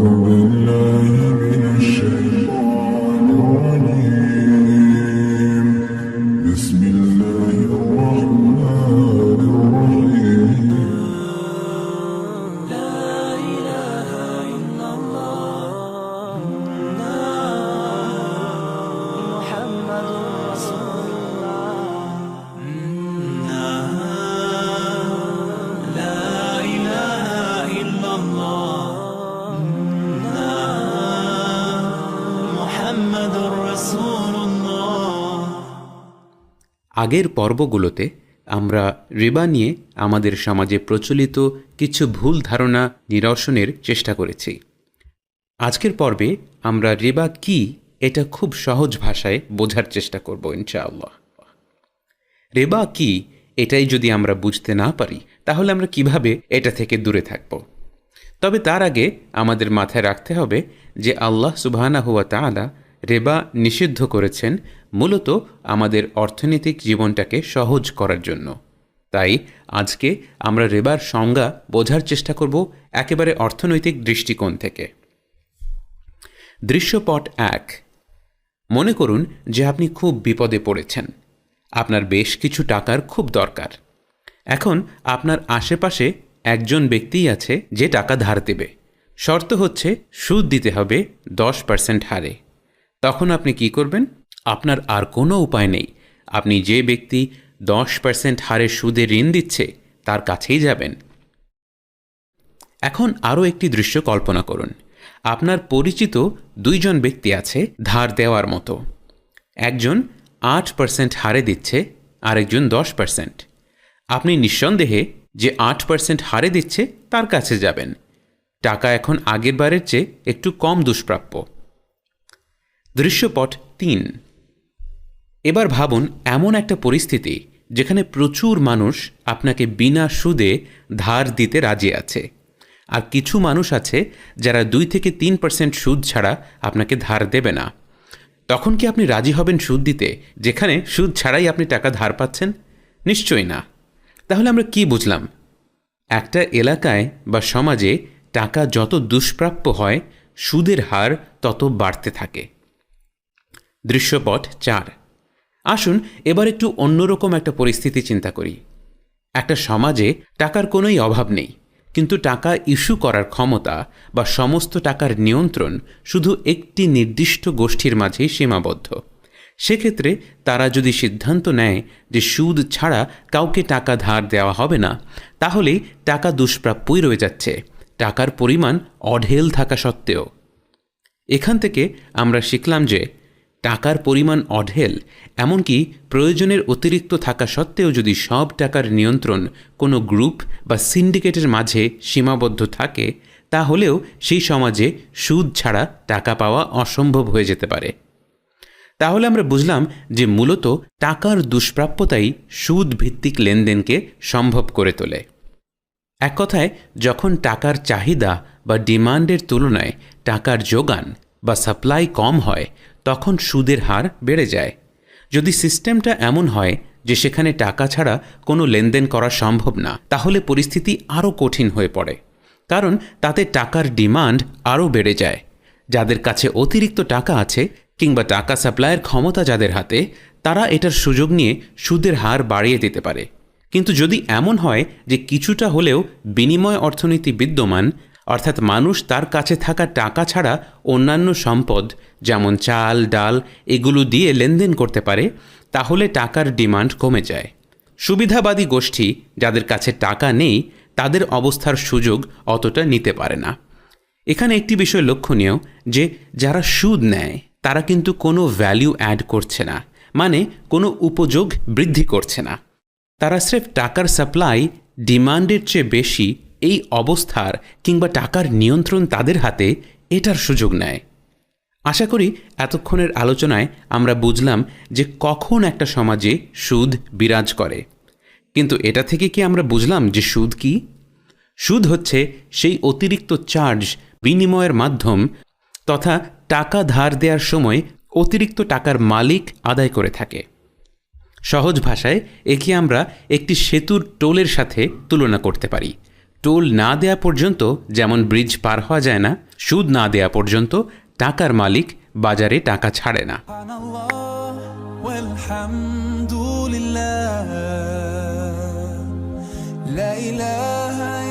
Mm-hmm. আগের পর্বগুলোতে আমরা রিবা নিয়ে আমাদের সমাজে প্রচলিত কিছু ভুল ধারণা নিরসনের চেষ্টা করেছি। আজকের পর্বে আমরা রিবা কি এটা খুব সহজ ভাষায় বোঝার চেষ্টা করব ইনশাআল্লাহ। রেবা কি এটাই যদি আমরা বুঝতে না পারি, তাহলে আমরা কীভাবে এটা থেকে দূরে থাকব? তবে তার আগে আমাদের মাথায় রাখতে হবে যে আল্লাহ সুবহানা হুয়া তাআলা রেবা নিষিদ্ধ করেছেন মূলত আমাদের অর্থনৈতিক জীবনটাকে সহজ করার জন্য। তাই আজকে আমরা রেবার সংজ্ঞা বোঝার চেষ্টা করব একেবারে অর্থনৈতিক দৃষ্টিকোণ থেকে। দৃশ্যপট এক। মনে করুন যে আপনি খুব বিপদে পড়েছেন। আপনার বেশ কিছু টাকার খুব দরকার। এখন আপনার আশেপাশে একজন ব্যক্তিই আছে যে টাকা ধার দেবে। শর্ত হচ্ছে সুদ দিতে হবে দশ পার্সেন্ট হারে। তখন আপনি কি করবেন? আপনার আর কোনো উপায় নেই। আপনি যে ব্যক্তি দশ পার্সেন্ট হারে সুদে ঋণ দিচ্ছে, তার কাছেই যাবেন। এখন আরও একটি দৃশ্য কল্পনা করুন। আপনার পরিচিত দুইজন ব্যক্তি আছে ধার দেওয়ার মতো। একজন আট পার্সেন্ট হারে দিচ্ছে, আরেকজন দশ পার্সেন্ট আপনি নিঃসন্দেহে যে আট পার্সেন্ট হারে দিচ্ছে, তার কাছে যাবেন। টাকা এখন আগের বারের চেয়ে একটু কম দুষ্প্রাপ্য। দৃশ্যপট তিন। এবার ভাবুন, এমন একটা পরিস্থিতি যেখানে প্রচুর মানুষ আপনাকে বিনা সুদে ধার দিতে রাজি আছে। আর কিছু মানুষ আছে যারা দুই থেকে তিন পার্সেন্ট সুদ ছাড়া আপনাকে ধার দেবে না। তখন কি আপনি রাজি হবেন সুদ দিতে, যেখানে সুদ ছাড়াই আপনি টাকা ধার পাচ্ছেন? নিশ্চয়ই না। তাহলে আমরা কি বুঝলাম? একটা এলাকায় বা সমাজে টাকা যত দুষ্প্রাপ্য হয়, সুদের হার তত বাড়তে থাকে। দৃশ্যপট চার। আসুন এবার একটু অন্যরকম একটা পরিস্থিতি চিন্তা করি। একটা সমাজে টাকার কোনোই অভাব নেই, কিন্তু টাকা ইস্যু করার ক্ষমতা বা সমস্ত টাকার নিয়ন্ত্রণ শুধু একটি নির্দিষ্ট গোষ্ঠীর মাঝেই সীমাবদ্ধ। সেক্ষেত্রে তারা যদি সিদ্ধান্ত নেয় যে সুদ ছাড়া কাউকে টাকা ধার দেওয়া হবে না তাহলেই টাকা দুষ্প্রাপ্যই রয়ে যাচ্ছে, টাকার পরিমাণ অঢেল থাকা সত্ত্বেও। এখান থেকে আমরা শিখলাম যে টাকার পরিমাণ অঢেল, এমনকি প্রয়োজনের অতিরিক্ত থাকা সত্ত্বেও যদি সব টাকার নিয়ন্ত্রণ কোনো গ্রুপ বা সিন্ডিকেটের মাঝে সীমাবদ্ধ থাকে, তাহলেও সেই সমাজে সুদ ছাড়া টাকা পাওয়া অসম্ভব হয়ে যেতে পারে। তাহলে আমরা বুঝলাম যে মূলত টাকার দুষ্প্রাপ্যতাই সুদ ভিত্তিক লেনদেনকে সম্ভব করে তোলে। এক কথায় যখন টাকার চাহিদা বা ডিমান্ডের তুলনায় টাকার যোগান বা সাপ্লাই কম হয়, তখন সুদের হার বেড়ে যায়। যদি সিস্টেমটা এমন হয় যে সেখানে টাকা ছাড়া কোনো লেনদেন করা সম্ভব না, তাহলে পরিস্থিতি আরও কঠিন হয়ে পড়ে। কারণ তাতে টাকার ডিমান্ড আরও বেড়ে যায়। যাদের কাছে অতিরিক্ত টাকা আছে কিংবা টাকা সাপ্লাইয়ের ক্ষমতা যাদের হাতে, তারা এটার সুযোগ নিয়ে সুদের হার বাড়িয়ে দিতে পারে। কিন্তু যদি এমন হয় যে কিছুটা হলেও বিনিময় অর্থনীতি বিদ্যমান অর্থাৎ মানুষ তার কাছে থাকা টাকা ছাড়া অন্যান্য সম্পদ, যেমন চাল, ডাল, এগুলো দিয়ে লেনদেন করতে পারে, তাহলে টাকার ডিমান্ড কমে যায়। সুবিধাবাদী গোষ্ঠী যাদের কাছে টাকা নেই, তাদের অবস্থার সুযোগ অতটা নিতে পারে না। এখানে একটি বিষয় লক্ষণীয়, যে যারা সুদ নেয়, তারা কিন্তু কোনো ভ্যালু অ্যাড করছে না মানে কোনো উপযোগ বৃদ্ধি করছে না। তারা স্রেফ টাকার সাপ্লাই ডিমান্ডের চেয়ে বেশি এই অবস্থার কিংবা টাকার নিয়ন্ত্রণ তাদের হাতে, এটার সুযোগ নেয়। আশা করি এতক্ষণের আলোচনায় আমরা বুঝলাম যে কখন একটা সমাজে সুদ বিরাজ করে। কিন্তু এটা থেকে কি আমরা বুঝলাম যে সুদ কি? সুদ হচ্ছে সেই অতিরিক্ত চার্জ বিনিময়ের মাধ্যম তথা টাকা ধার দেওয়ার সময় অতিরিক্ত টাকার মালিক আদায় করে থাকে। সহজ ভাষায় একে আমরা একটি সেতুর টোলের সাথে তুলনা করতে পারি। টোল না দেয়া পর্যন্ত যেমন ব্রিজ পার হওয়া যায় না সুদ না দেয়া পর্যন্ত টাকার মালিক বাজারে টাকা ছাড়ে না سبحان الله والحمد لله لا إله إلا الله والله